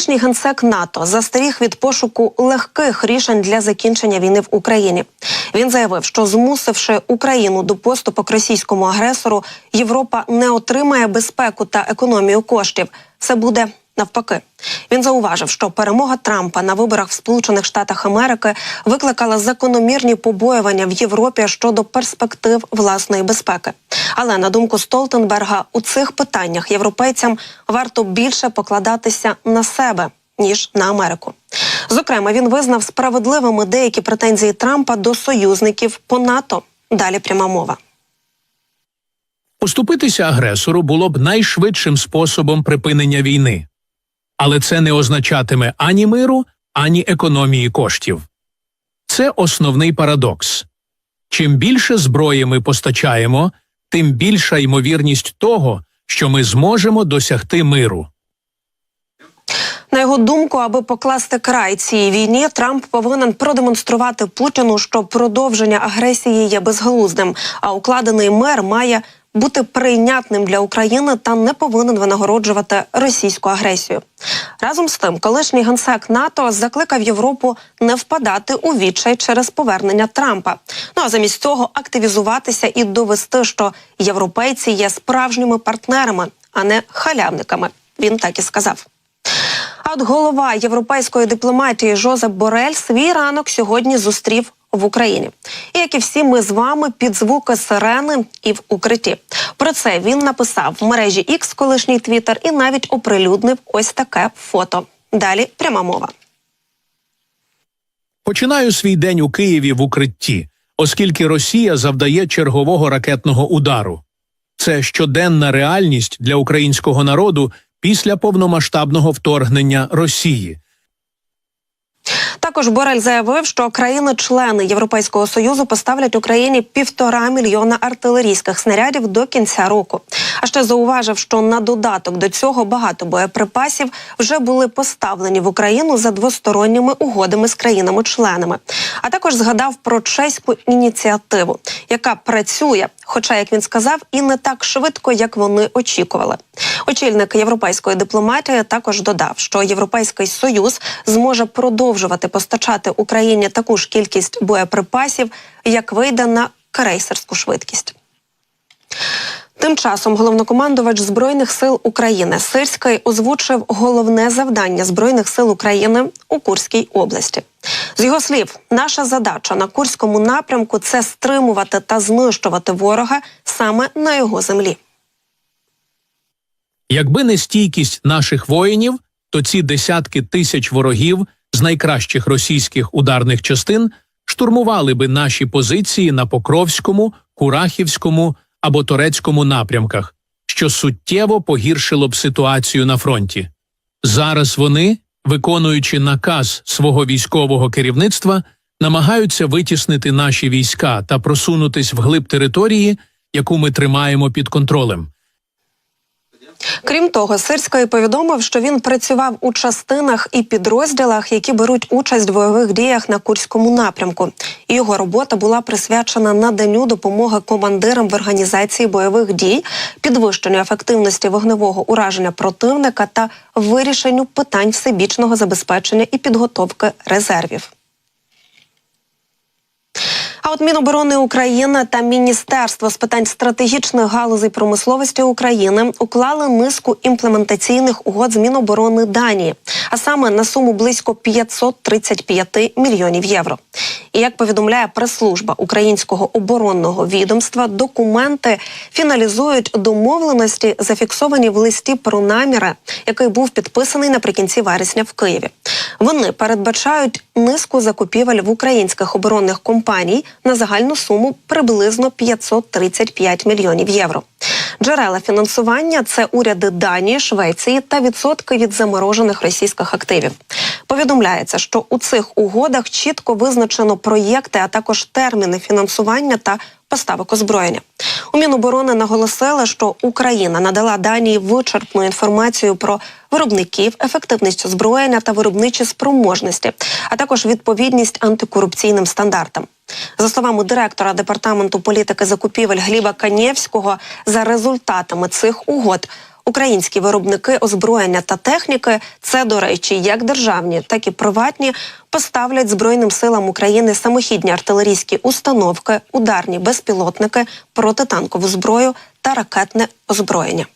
Колишній генсек НАТО застеріг від пошуку легких рішень для закінчення війни в Україні. Він заявив, що змусивши Україну до поступок російському агресору, Європа не отримає безпеку та економію коштів. Все буде навпаки. Він зауважив, що перемога Трампа на виборах в Сполучених Штатах Америки викликала закономірні побоювання в Європі щодо перспектив власної безпеки. Але на думку Столтенберга, у цих питаннях європейцям варто більше покладатися на себе ніж на Америку. Зокрема, він визнав справедливими деякі претензії Трампа до союзників по НАТО. Далі пряма мова. Поступитися агресору було б найшвидшим способом припинення війни, але це не означатиме ані миру, ані економії коштів. Це основний парадокс. Чим більше зброї ми постачаємо, тим більша ймовірність того, що ми зможемо досягти миру. На його думку, аби покласти край цій війні, Трамп повинен продемонструвати Путіну, що продовження агресії є безглуздим, а укладений мир має бути прийнятним для України та не повинен винагороджувати російську агресію. Разом з тим, колишній генсек НАТО закликав Європу не впадати у відчай через повернення Трампа. Ну а замість цього активізуватися і довести, що європейці є справжніми партнерами, а не халявниками. Він так і сказав. А от голова європейської дипломатії Жозеп Борель свій ранок сьогодні зустрів в Україні. І як і всі ми з вами під звуки сирени і в укритті. Про це він написав в мережі X, колишній Твіттер, і навіть оприлюднив ось таке фото. Далі пряма мова. Починаю свій день у Києві в укритті, оскільки Росія завдає чергового ракетного удару. Це щоденна реальність для українського народу після повномасштабного вторгнення Росії. Також Борель заявив, що країни-члени Європейського союзу поставлять Україні півтора мільйона артилерійських снарядів до кінця року. А ще зауважив, що на додаток до цього багато боєприпасів вже були поставлені в Україну за двосторонніми угодами з країнами-членами. А також згадав про чеську ініціативу, яка працює, хоча, як він сказав, і не так швидко, як вони очікували. Очільник європейської дипломатії також додав, що Європейський союз зможе продовжувати постачати Україні таку ж кількість боєприпасів, як вийде на крейсерську швидкість. Тим часом головнокомандувач збройних сил України Сирський озвучив головне завдання збройних сил України у Курській області. З його слів, наша задача на Курському напрямку це стримувати та знищувати ворога саме на його землі. Якби не стійкість наших воїнів, то ці десятки тисяч ворогів з найкращих російських ударних частин штурмували би наші позиції на Покровському, Курахівському або Торецькому напрямках, що суттєво погіршило б ситуацію на фронті. Зараз вони, виконуючи наказ свого військового керівництва, намагаються витіснити наші війська та просунутись вглиб території, яку ми тримаємо під контролем. Крім того, Сирський повідомив, що він працював у частинах і підрозділах, які беруть участь в бойових діях на Курському напрямку. Його робота була присвячена наданню допомоги командирам в організації бойових дій, підвищенню ефективності вогневого ураження противника та вирішенню питань всебічного забезпечення і підготовки резервів. А от Міноборони України та Міністерство з питань стратегічних галузей промисловості України уклали низку імплементаційних угод з Міноборони Данії, а саме на суму близько 535 мільйонів євро. І як повідомляє прес-служба українського оборонного відомства, документи фіналізують домовленості, зафіксовані в листі про наміри, який був підписаний наприкінці вересня в Києві. Вони передбачають низку закупівель в українських оборонних компаній на загальну суму приблизно 535 мільйонів євро. Джерела фінансування це уряди Данії, Швеції та відсотки від заморожених російських активів. Повідомляється, що у цих угодах чітко визначено проєкти, а також терміни фінансування та поставок озброєння. У Міноборони наголосили, що Україна надала Данії вичерпну інформацію про виробників, ефективність озброєння та виробничі спроможності, а також відповідність антикорупційним стандартам. За словами директора департаменту політики закупівель Гліба Канєвського, за результатами цих угод Українські виробники озброєння та техніки, це до речі, як державні, так і приватні, поставлять Збройним силам України самохідні артилерійські установки, ударні безпілотники, протитанкову зброю та ракетне озброєння.